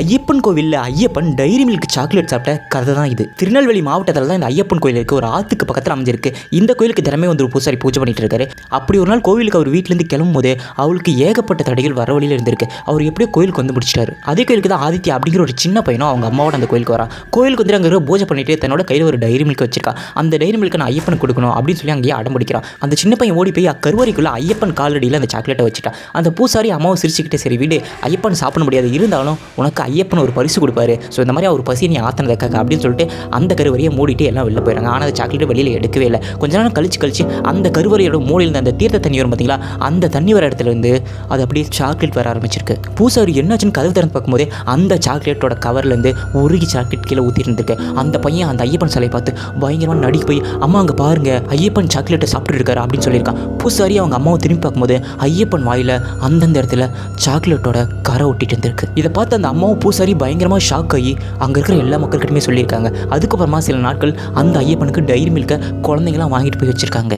ஐயப்பன் கோவிலில் Ayyappan diary milk chocolate சாப்பிட்ட கதை தான் இது. திருநெல்வேலி மாவட்டத்தில் தான் இந்த ஐயப்பன் கோயில் இருக்குது ஒரு ஆற்றுக்கு பக்கத்தில் அமைஞ்சிருக்கு. இந்த கோயிலுக்கு தினமே வந்து ஒரு பூசாரி பூஜை பண்ணிட்டு இருக்காரு. அப்படி ஒரு நாள் கோவிலுக்கு அவர் வீட்டிலேருந்து கிளம்பும் போது அவளுக்கு ஏகப்பட்ட தடைகள் வர வழியில் இருந்திருக்கு. அவர் எப்படியோ கோயிலுக்கு வந்து முடிச்சிட்டாரு. அதே கோயிலுக்கு தான் ஆதித்யா அப்படிங்கிற ஒரு சின்ன பையனும் அவங்க அம்மாவோட அந்த கோயிலுக்கு வரான். கோயிலுக்கு வந்து அங்கே பூஜை பண்ணிட்டு தன்னோட கையில் ஒரு டைரி மில்க் வச்சிருக்கா. அந்த டைரி மில்க் நான் ஐயப்பன் கொடுக்கணும் அப்படின்னு சொல்லி அங்கேயே அடம் பிடிக்கிறான். அந்த சின்ன பையன் ஓடி போய் கருவறைக்குள்ளே ஐயப்பன் காலடியில் அந்த சாக்லேட்டை வச்சுட்டான். அந்த பூசாரி அம்மாவை சிரிச்சுக்கிட்டே சரி வீடு ஐயப்பன் சாப்பிட முடியாது. இருந்தாலும் உனக்கு ஐயப்பன் ஒரு பரிசு கொடுப்பாரு. ஸோ இந்த மாதிரி அவர் பசியை நீ ஆத்தினதுக்காக அப்படின்னு சொல்லிட்டு அந்த கருவறையை மூடிட்டு எல்லாம் வெளில போயிடுறாங்க. ஆனால் அந்த சாக்லேட் வெளியில் எடுக்கவே இல்லை. கொஞ்ச நேரம் கழிச்சு கழிச்சு அந்த கருவறையோட மூலையில் இருந்த அந்த தீர்த்த தண்ணி வரும் பார்த்தீங்களா அந்த தண்ணி வர இடத்துல இருந்து அது அப்படியே சாக்லேட் வர ஆரம்பிச்சிருக்கு. பூசாரி என்னாச்சுன்னு கதவு திறந்து பார்க்கும்போதே அந்த சாக்லேட்டோட கவர்லேருந்து உருகி சாக்லேட் கீழே ஊற்றி இருந்திருக்கு. அந்த பையன் அந்த ஐயப்பன் சிலையை பார்த்து பயங்கரமாக நடிக்க போய் அம்மா அங்கே பாருங்க ஐயப்பன் சாக்லேட்டை சாப்பிட்டு இருக்காரு அப்படின்னு சொல்லியிருக்கான். பூசாரி அவங்க அம்மாவை திரும்பி பார்க்கும்போது ஐயப்பன் வாயில் அந்தந்த இடத்துல சாக்லேட்டோட கரை ஒட்டிட்டு இருந்திருக்கு. இதை பார்த்து அந்த அம்மாவும் பூசாரி பயங்கரமாக ஷாக் ஆகி அங்கே இருக்கிற எல்லா மக்கள்கிட்டயுமே சொல்லியிருக்காங்க. அதுக்கப்புறமா சில நாட்கள் அந்த ஐயப்பனுக்கு டைரி மில்கை குழந்தைங்களாம் வாங்கிட்டு போய் வச்சிருக்காங்க.